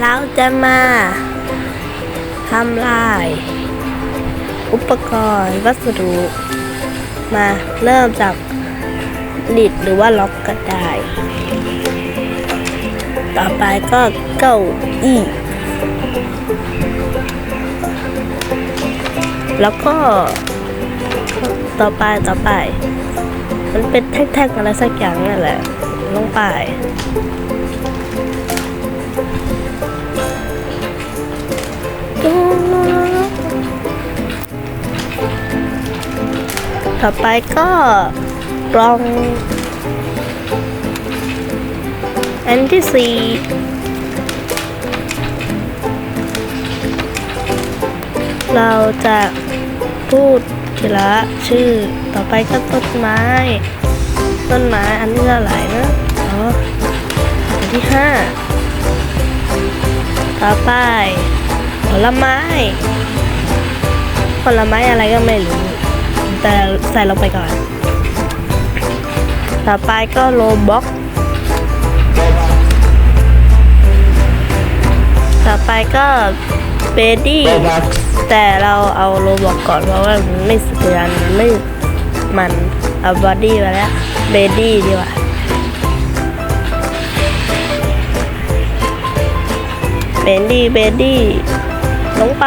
เราจะมาทำลาย อุปกรณ์วัสดุ มาเริ่มจากลิดหรือว่าล็อกก็ได้ ต่อไปก็เก้าอี้แล้วก็ต่อไปต่อไป มันเป็นแท่งๆอะไรสักอย่างนั่นแหละลงไป ต่อไปก็กล่อง อันที่สี่เราจะพูดทีละชื่อต่อไปก็ต้นไม้ ต้นไม้อันที่เท่าไหร่นะอ๋ออันที่ห้าต่อไปผลไม้ ผลไม้อะไรก็ไม่รู้ แต่ใส่ลงไปก่อน ต่อไปก็โลบ็อก ต่อไปก็เบดี้ แต่เราเอาโลบ็อกก่อนเพราะว่ามันไม่สือนมันไม่มันเอาบอดี้มาแล้วเบดี้ดีกว่าเบดี้เบดี้ลงไป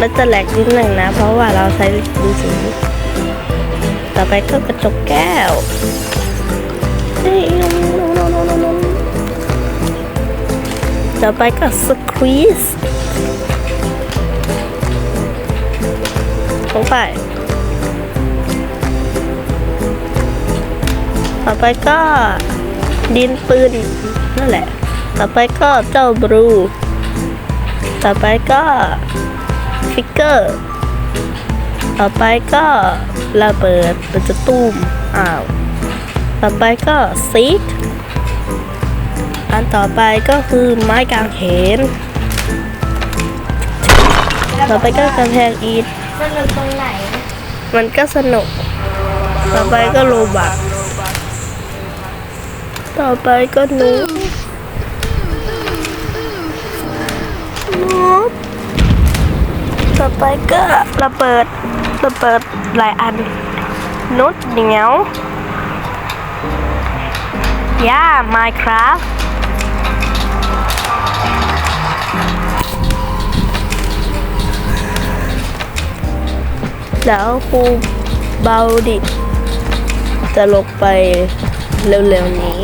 มันจะแหลกนิดหนึ่งนะ เพราะว่าเราใช้ดินสีต่อไปก็กระจกแก้วต่อไปก็สควีสลงไป ต่อไปก็ดินปืนนั่นแหละ ต่อไปก็เจ้าบรูต่อไปก็ ฟิกเกอร์ ต่อไปก็ระเบิดมันจะตุ้มอ้าว ต่อไปก็ซิกอันต่อไปก็คือไม้กางเขน ต่อไปก็กำแพงอีทสนุกตรงไหน มันก็สนุก ต่อไปก็โลบักต่อไปก็นูบนู ต่อไปก็ระเบิดระเบิดหลายอันนุดเหนียวย่า Minecraft แล้วครูเบาดิจะลงไปเร็วๆนี้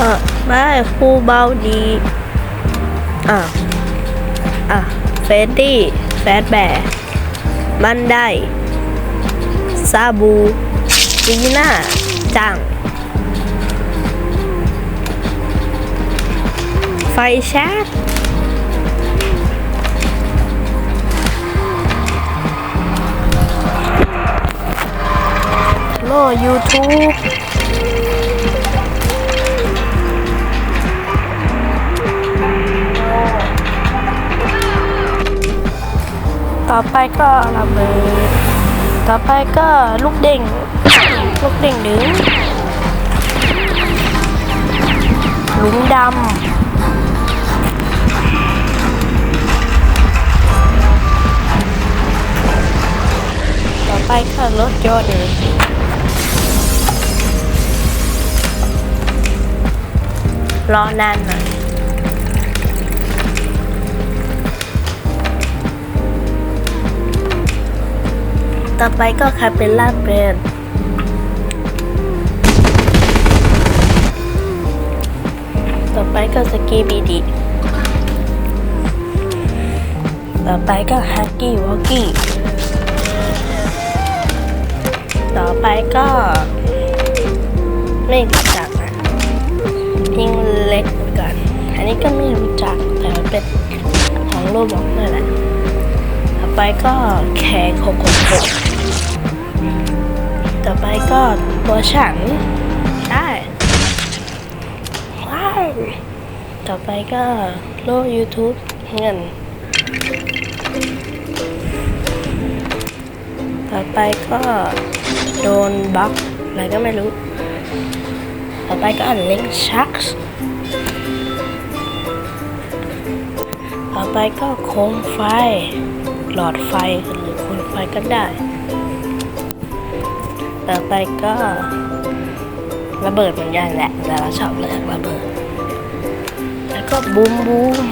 เออ ไม่ครูเบาดี อะ อะเฟดดี้แฟดแบร์บันได้ซาบูจีน่าจัง ไฟแช็กโล YouTube อไปก็ระเบิดต่อไปก็ลูกเด้งลูกเด้งดึงหลุมดำต่อไปก็รถยนต์รอนานหน่อย ต่อไปก็คาเปล่าเบรนต่อไปก็สกีบีดีต่อไปก็ฮักกี้วอกกี้ต่อไปก็ไม่รู้จักนะทิ้งเล็กก่อน อันนี้ก็ไม่รู้จักแต่มันเป็นของโลบอกนั่นแหละ ไปก็แคร์โคโคโคต่อไปก็ตัวฉันได้ว้าวต่อไปก็โล YouTube เงิน ต่อไปก็โดนบล็อกอะไรก็ไม่รู้ ต่อไปก็อันเลิงชักต่อไปก็โคมไฟ หลอดไฟหรือคนไฟก็ได้ ต่อไปก็ระเบิดเหมือนกันแหละ แต่เราชอบเลือกระเบิด แล้วก็บูมบูม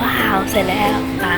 ว้าว เสร็จแล้วอะ